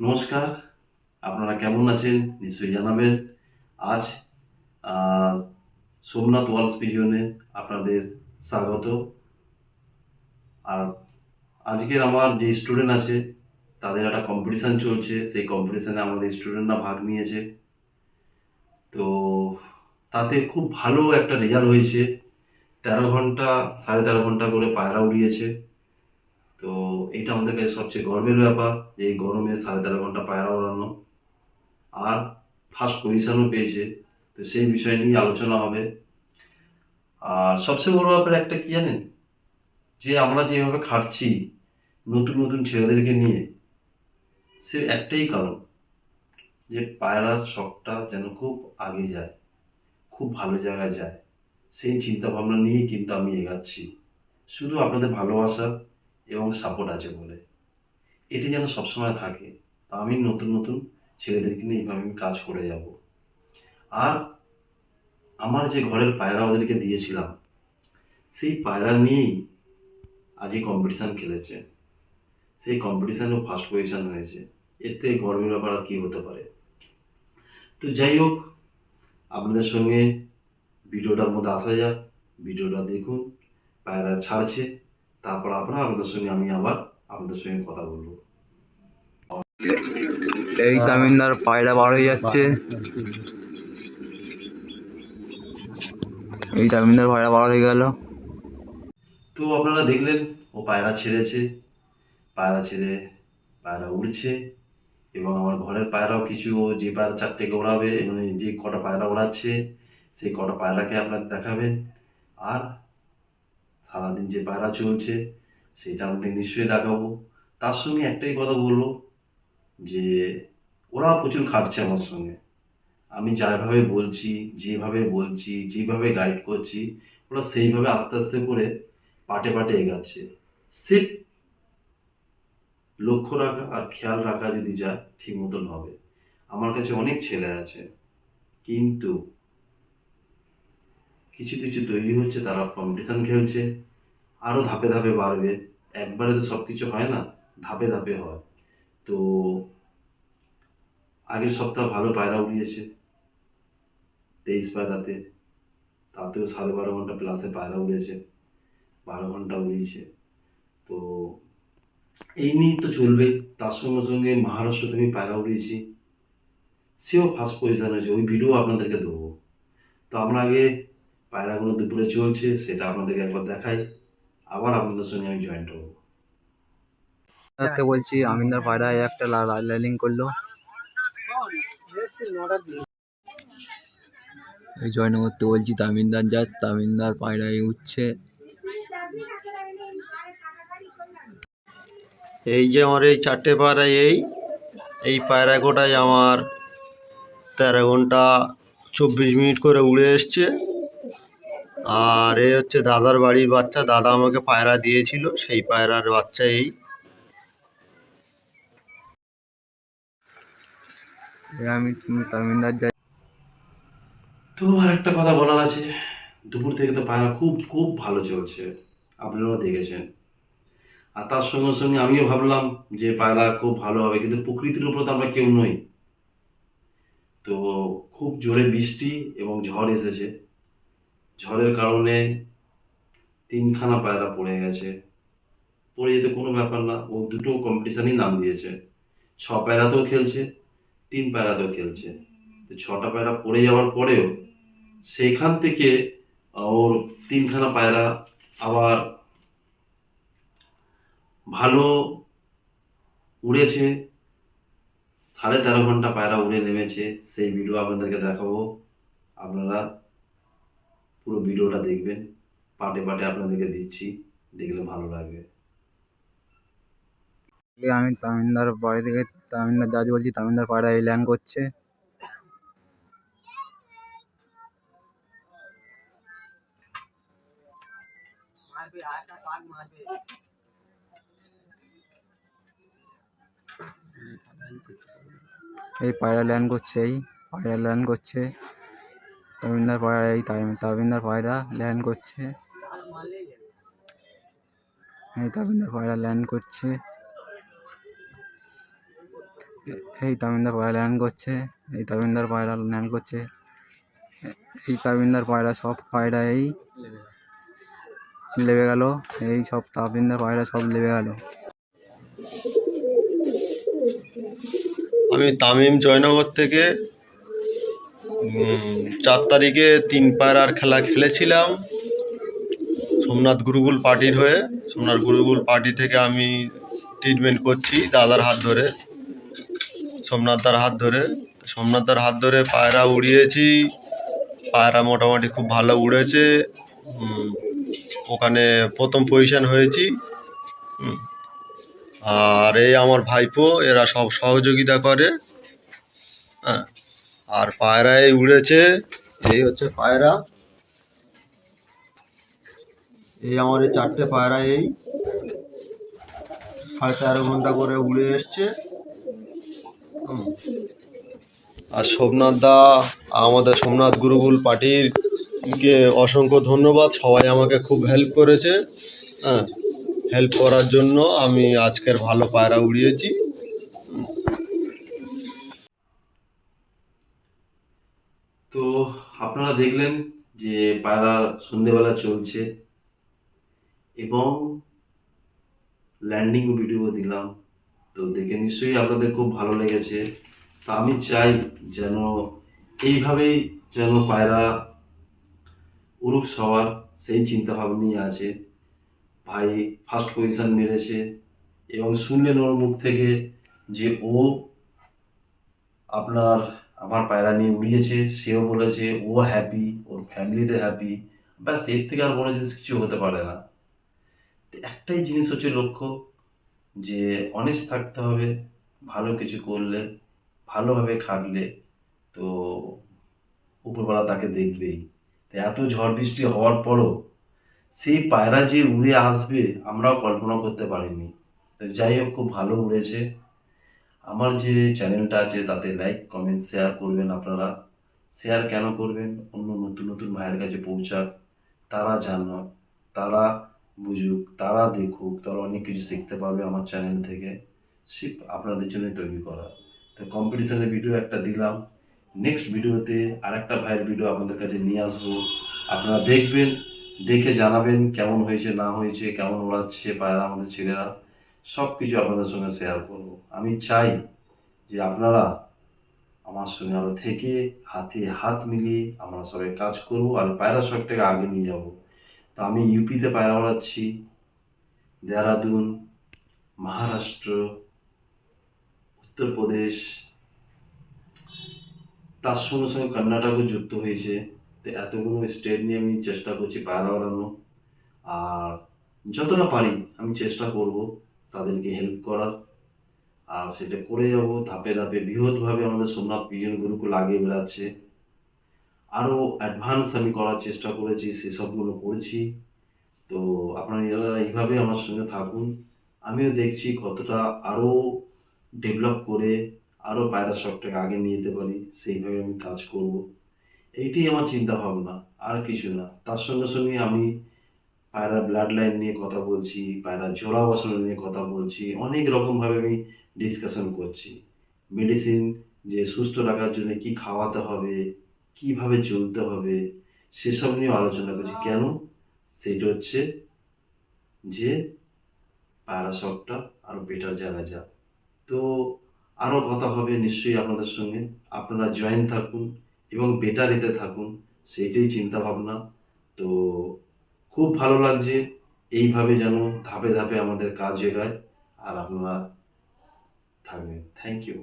নমস্কার, আপনারা কেমন আছেন? নিশ্চয়ই জানাবেন। আজ সোমনাথ ওয়ালস পিজনে আপনাদের স্বাগত। আর আজকের আমার যে স্টুডেন্ট আছে, তাদের একটা কম্পিটিশান চলছে। সেই কম্পিটিশানে আমাদের স্টুডেন্টরা ভাগ নিয়েছে। তো তাতে খুব ভালো একটা রেজাল্ট হয়েছে। তেরো ঘণ্টা, সাড়ে তেরো ঘণ্টা করে পায়রা উড়িয়েছে। তো এইটা আমাদের কাছে সবচেয়ে গর্বের ব্যাপার যে এই গরমে সাড়ে তেরো ঘণ্টা পায়রা ওড়ানো আর ফার্স্ট পজিশনও পেয়েছে। তো সেই বিষয় নিয়ে আলোচনা হবে। আর সবচেয়ে বড় ব্যাপার একটা কি জানেন? যে আমরা যেভাবে খাটছি নতুন নতুন ছেলেদেরকে নিয়ে, সে একটাই কারণ যে পায়রার শখটা যেন খুব আগে যায়, খুব ভালো জায়গায় যায়। সেই চিন্তা ভাবনা নিয়েই কিন্তু আমি এগাচ্ছি। শুধু আপনাদের ভালোবাসা এবং সাপোর্ট আছে বলে। এটি যেন সবসময় থাকে, তা আমি নতুন নতুন ছেলেদেরকে নিয়ে এইভাবে আমি কাজ করে যাব। আর আমার যে ঘরের পায়রা ওদেরকে দিয়েছিলাম, সেই পায়রা নিয়েই আজ এই কম্পিটিশান খেলেছে। সেই কম্পিটিশানেও ফার্স্ট পজিশন হয়েছে। এর থেকে গর্বের ব্যাপার আর কী হতে পারে? তো যাই হোক, আপনাদের সঙ্গে ভিডিওটার মধ্যে আসা যাক। ভিডিওটা দেখুন, পায়রা ছাড়ছে। তারপর আপনার আপনাদের সঙ্গে আমি আবার আপনাদের সঙ্গে কথা বলব। এই তামিলনার পায়রা বার হয়ে যাচ্ছে। এই তামিলনার পায়রা বার হয়ে গেল। তো আপনারা দেখলেন ও পায়রা ছেড়েছে পায়রা ছেড়ে পায়রা উড়ছে এবং আমার ঘরের পায়রাও কিছু ও যে পায়রা চারটেকে ওড়াবে যে কটা পায়রা ওড়াচ্ছে সেই কটা পায়রাকে আপনার দেখাবেন। আর সারাদিন যে পায়রা চলছে, সেটা আমাদের নিশ্চয়ই দেখাবো। তার সঙ্গে একটাই কথা বলব, যে ওরা প্রচুর খাটছে আমার সঙ্গে। আমি যাভাবে বলছি, যেভাবে বলছি, যেভাবে গাইড করছি, ওরা সেইভাবে আস্তে আস্তে করে পাটে পাটে এগাচ্ছে। সিট লক্ষ্য রাখা আর খেয়াল রাখা যদি যায় ঠিক মতন হবে। আমার কাছে অনেক ছেলে আছে, কিন্তু কিছু কিছু তৈরি হচ্ছে, তারা কম্পিটিশান খেলছে। আরও ধাপে ধাপে বাড়বে। একবারে তো সব কিছু হয় না, ধাপে ধাপে হয়। তো আগের সপ্তাহ ভালো পায়রা উড়িয়েছে, তেইশ পায়রাতে। তাতেও সাড়ে বারো ঘণ্টা প্লাসে পায়রা উড়েছে, বারো ঘণ্টা উড়িয়েছে। তো এই নিয়েই তো চলবে। তার সঙ্গে সঙ্গে মহারাষ্ট্র থেকে পায়রা উড়িয়েছি। সেও ফার্স্ট পজিশন হয়েছে। ওই ভিডিও আপনাদেরকে দেবো। তো আমরা আগে পায়রাগুলো দুপুরে চলছে সেটা আপনাদেরকে একবার দেখাই। আবার আপনাদের সঙ্গে আমি জয়েন্ট হব বলছি আমিনার পায়রা একটা লাইনিং করল। এই জয়েন করতে বলছি তামিলনার যা তামিলনার পায়রায় উঠছে। এই যে আমার এই চারটে পায়রা এই এই পায়রা গোটায় আমার তেরো ঘণ্টা চব্বিশ মিনিট করে উড়ে এসছে। আর এ হচ্ছে দাদার বাড়ির বাচ্চা। দাদা আমাকে পায়রা দিয়েছিল সেই পায়রার বাচ্চা এই। আমি তামিলনার যাই। তো আর একটা কথা বলার আছে। দুপুর থেকে তো পায়রা খুব খুব ভালো চলছে। আপনারাও দেখেছেন। আর তার সঙ্গে সঙ্গে আমিও ভাবলাম যে পায়রা খুব ভালো হবে কিন্তু প্রকৃতির উপর তো আমরা কেউ নই। তো খুব জোরে বৃষ্টি এবং ঝড় এসেছে। ঝড়ের কারণে তিনখানা পায়রা পড়ে গেছে। পড়ে যেতে কোনো ব্যাপার না, ও দুটো কম্পিটিশানই নাম দিয়েছে। ছ পায়রাতেও খেলছে, তিন পায়রাতেও খেলছে। তো ছটা পায়রা পড়ে যাওয়ার পরেও সেইখান থেকে ওর তিনখানা পায়রা আবার ভালো উড়েছে। সাড়ে তেরো ঘণ্টা পায়রা উড়ে নেমেছে। সেই ভিডিও আপনাদেরকে দেখাবো। আপনারা পুরো ভিডিওটা দেখবেন। পাটে পাটে আপনাদেরকে দিচ্ছি, দেখলে ভালো লাগবে। আমি তামিলনার বাড়ি থেকে তামিলনার যা বলছি পায়রা এই ল্যান্ড করছে। এই পায়রা ল্যান্ড করছে, এই পায়রা ল্যান্ড করছে। তামিলনার পায়রা এই তামিলনার পায়রা ল্যান্ড করছে। এই তামিলনার পায়রা ল্যান্ড করছে। এই তামিমদার পায়রা ল্যান্ড করছে। এই তামিমদার পায়রা ল্যান্ড করছে। এই তামিমদার পায়রা সব পায়রা এই লেবে গেল। এই সব তামিমদার পায়রা সব লেবে গেল। আমি তামিম জয়নগর থেকে চার তারিখে তিন পায়রার খেলা খেলেছিলাম। সোমনাথ গুরুকুল পার্টির হয়ে। সোমনাথ গুরুকুল পার্টি থেকে আমি ট্রিটমেন্ট করছি দাদার হাত ধরে। সোমনাথদার হাত ধরে। সোমনাথদার হাত ধরে পায়রা উড়িয়েছি। পায়রা মোটামুটি খুব ভালো উড়েছে। ওখানে প্রথম পজিশন হয়েছি। আর এই আমার ভাইপো, এরা সব সহযোগিতা করে। হ্যাঁ। আর পায়রায় উড়েছে, এই হচ্ছে পায়রা। এই আমার এই চারটে পায়রা এই। সাড়ে তেরো ঘণ্টা করে উড়ে এসছে। আর সোমনাথ দা, আমাদের সোমনাথ গুরুকুল পার্টির কে অসংখ্য ধন্যবাদ। সবাই আমাকে খুব হেল্প করেছে। হ্যাঁ হেল্প করার জন্য আমি আজকের ভালো পায়রা উড়িয়েছি তো আপনারা দেখলেন যে পায়রা সন্ধেবেলা চলছে এবং ল্যান্ডিং ভিডিও দিলাম। তো দেখে নিশ্চয়ই আপনাদের খুব ভালো লেগেছে। তা আমি চাই যেন এইভাবেই যেন পায়রা উড়ুক সবার, সেই চিন্তা ভাবনাই আছে। ভাই ফার্স্ট পজিশন মেরেছে এবং শুনলেন ওর মুখ থেকে যে ও আপনার আমার পায়রা নিয়ে উড়িয়েছে, সেও বলেছে, ও হ্যাপি ওর ফ্যামিলিতে হ্যাপি ব্যাস, এর থেকে আর কোনো জিনিস কিছু হতে পারে না। একটাই জিনিস হচ্ছে লক্ষ্য, যে অনেস্ট থাকতে হবে, ভালো কিছু করলে, ভালোভাবে খাটলে তো উপরবেলা তাকে দেখবেই। তো এত ঝড় বৃষ্টি হওয়ার পরও সেই পায়রা যে উড়ে আসবে, আমরাও কল্পনা করতে পারিনি। তো যাই হোক, খুব ভালো উড়েছে। আমার যে চ্যানেলটা আছে, তাতে লাইক কমেন্ট শেয়ার করবেন আপনারা। শেয়ার কেন করবেন? অন্য নতুন নতুন ভাইয়ের কাছে পৌঁছাক। তারা জানুক, তারা বুঝুক, তারা দেখুক, তারা অনেক কিছু শিখতে পারবে আমার চ্যানেল থেকে। শিপ আপনাদের জন্য তৈরি করা। তো কম্পিটিশনের ভিডিও একটা দিলাম। নেক্সট ভিডিওতে আরেকটা ভাইয়ের ভিডিও আপনাদের কাছে নিয়ে আসব। আপনারা দেখবেন, দেখে জানাবেন কেমন হয়েছে, না হয়েছে, কেমন ওড়াচ্ছে পায়রা আমাদের ছেলেরা। সব কিছু আপনাদের সঙ্গে শেয়ার করব। আমি চাই যে আপনারা আমার সঙ্গে আরও থেকে হাতে হাত মিলিয়ে আমরা সবাই কাজ করব আর পায়রা শখটাকে আগে নিয়ে যাব। তো আমি ইউপিতে পায়রা ওড়াচ্ছি দেহরাদুন, মহারাষ্ট্র, উত্তরপ্রদেশ, তার সঙ্গে সঙ্গে কর্ণাটকও যুক্ত হয়েছে। তো এতগুলো স্টেট নিয়ে আমি চেষ্টা করছি পায়রা ওড়ানো আর যতটা পারি আমি চেষ্টা করব। তাদেরকে হেল্প করার। আর সেটা করে যাব, ধাপে ধাপে, বৃহৎভাবে আমাদের সোমনাথ পিজন গুরুকুল আগে বেড়াচ্ছে। আরও অ্যাডভান্স আমি করার চেষ্টা করেছি সেসবগুলো করেছি। তো আপনারা এইভাবে আমার সঙ্গে থাকুন। আমিও দেখছি কতটা আরও ডেভেলপ করে আরও পায়রা শখটাকে আগে নিয়ে যেতে পারি, সেইভাবে আমি কাজ করব। এইটাই আমার চিন্তা ভাবনা আর কিছু না। তার সঙ্গে সঙ্গে আমি পায়রা ব্লাড লাইন নিয়ে কথা বলছি, পায়রা জোড়া বসানো নিয়ে কথা বলছি, অনেক রকমভাবে আমি ডিসকাশন করছি। মেডিসিন যে সুস্থ রাখার জন্য কি খাওয়াতে হবে, কীভাবে চলতে হবে, সেসব নিয়ে আলোচনা করছি। কেন? সেটা হচ্ছে যে পায়রা শখটা আরও বেটার জানা যাক। তো আরও কথা হবে নিশ্চয়ই আপনাদের সঙ্গে। আপনারা জয়েন থাকুন এবং বেটার এতে থাকুন, সেইটাই চিন্তা ভাবনা তো খুব ভালো লাগছে এইভাবে যেন ধাপে ধাপে আমাদের কাজ এগায় আর আপনারা থাকবেন। Thank you